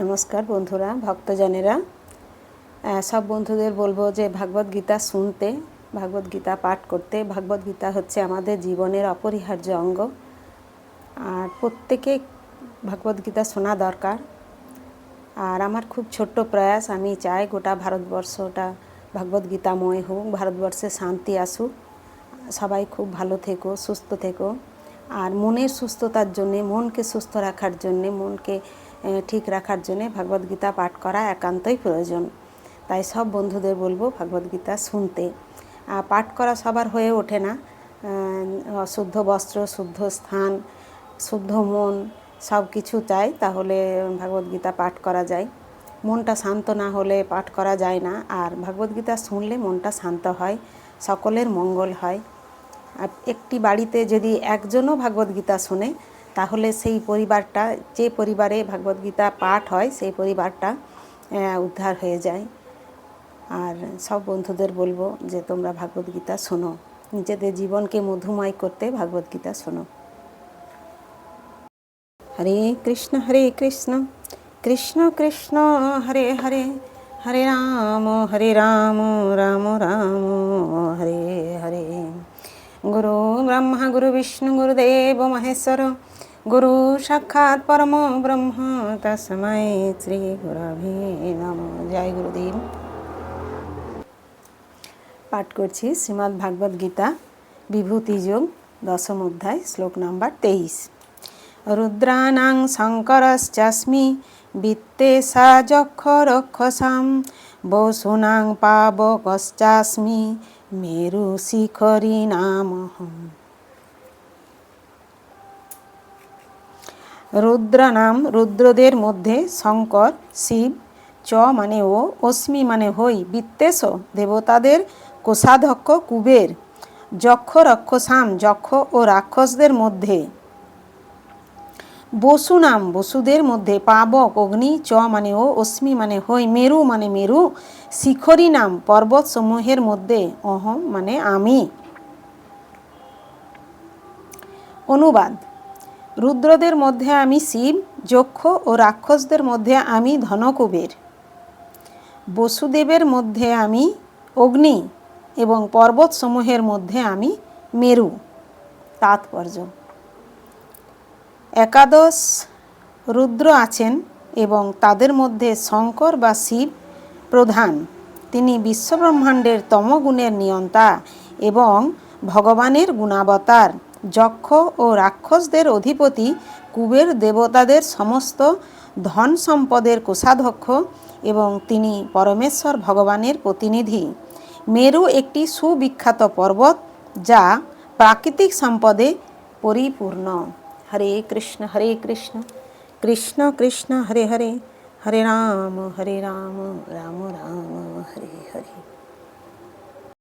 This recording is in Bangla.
নমস্কার বন্ধুরা, ভক্তজনেরা। সব বন্ধুদের বলব যে ভাগবত গীতা শুনতে, ভাগবত গীতা পাঠ করতে। ভাগবত গীতা হচ্ছে আমাদের জীবনের অপরিহার্য অঙ্গ। আর প্রত্যেকে ভাগবত গীতা শোনা দরকার। আর আমার খুব ছোট্ট প্রয়াস, আমি চাই গোটা ভারতবর্ষটা ভাগবত গীতাময় হোক, ভারতবর্ষে শান্তি আসুক। সবাই খুব ভালো থেকো, সুস্থ থেকো। আর মনের সুস্থতার জন্যে, মনকে সুস্থ রাখার জন্যে, মনকে ঠিক রাখার জন্যে গীতা পাঠ করা একান্তই প্রয়োজন। তাই সব বন্ধুদের বলব গীতা শুনতে। আর পাঠ করা সবার হয়ে ওঠে না। শুদ্ধ বস্ত্র, শুদ্ধ স্থান, শুদ্ধ মন সব কিছু চাই, তাহলে ভাগবত গীতা পাঠ করা যায়। মনটা শান্ত না হলে পাঠ করা যায় না। আর গীতা শুনলে মনটা শান্ত হয়, সকলের মঙ্গল হয়। আর একটি বাড়িতে যদি একজনও গীতা শোনে তাহলে সেই পরিবারটা, যে পরিবারে ভাগবত গীতা পাঠ হয়, সেই পরিবারটা উদ্ধার হয়ে যায়। আর সব বন্ধুদের বলব যে তোমরা ভাগবত গীতা শোনো। নিজেদের জীবনকে মধুময় করতে ভাগবত গীতা শোনো। হরে কৃষ্ণ হরে কৃষ্ণ কৃষ্ণ কৃষ্ণ, হরে হরে হরে রাম হরে রাম রাম রাম, হরে হরে। গুরু ব্রহ্মা, গুরু বিষ্ণু, গুরুদেব গুরু সাক্ষাৎ পরম ব্রহ্ম তসময় শ্রী গুরভে নম। জয় গুরুদেব। পাঠ করছি শ্রীমদ্ ভাগবত গীতা, বিভূতি যোগ, দশম অধ্যায়, শ্লোক নাম্বার তেইশ। রুদ্রাণাং শঙ্করশ্চাস্মি বিত্তে সা যক্ষ রক্ষসাম বসুনাং পাবকশ্চাস্মি মেরু শিখরি নামহম রুদ্রানাম রুদ্রদের মধ্যে শঙ্কর, শিব, চ মানে ও অস্মি মানে হই, বিত্তেশ দেবতাদের কোষাধ্যক্ষ কুবের, যক্ষ রক্ষসাম, যক্ষ ও রাক্ষসদের মধ্যে। বসু নাম বসুদের মধ্যে পাবক, অগ্নি, চ মানে ও অস্মি মানে হই, মেরু মানে মেরু শিখরি নাম পর্বত সমূহের মধ্যে, অহম মানে আমি। অনুবাদ রুদ্রদের মধ্যে আমি শিব, যক্ষ ও রাক্ষসদের মধ্যে আমি ধনকুবের। বসুদেবের মধ্যে আমি অগ্নি এবং পর্বতসমূহের মধ্যে আমি মেরু। তাৎপর্য। একাদশ রুদ্র আছেন এবং তাদের মধ্যে শঙ্কর বা শিব প্রধান। তিনি বিশ্বব্রহ্মাণ্ডের তমগুণের নিয়ন্তা এবং ভগবানের গুণাবতার। যক্ষ ও রাক্ষসদের অধিপতি, কুবের দেবতাদের সমস্ত ধন সম্পদের কোষাধ্যক্ষ এবং তিনি পরমেশ্বর ভগবানের প্রতিনিধি। মেরু একটি সুবিখ্যাত পর্বত যা প্রাকৃতিক সম্পদে পরিপূর্ণ। হরে কৃষ্ণ হরে কৃষ্ণ। কৃষ্ণ কৃষ্ণ, হরে হরে। হরে রাম হরে রাম রাম রাম, হরে হরে।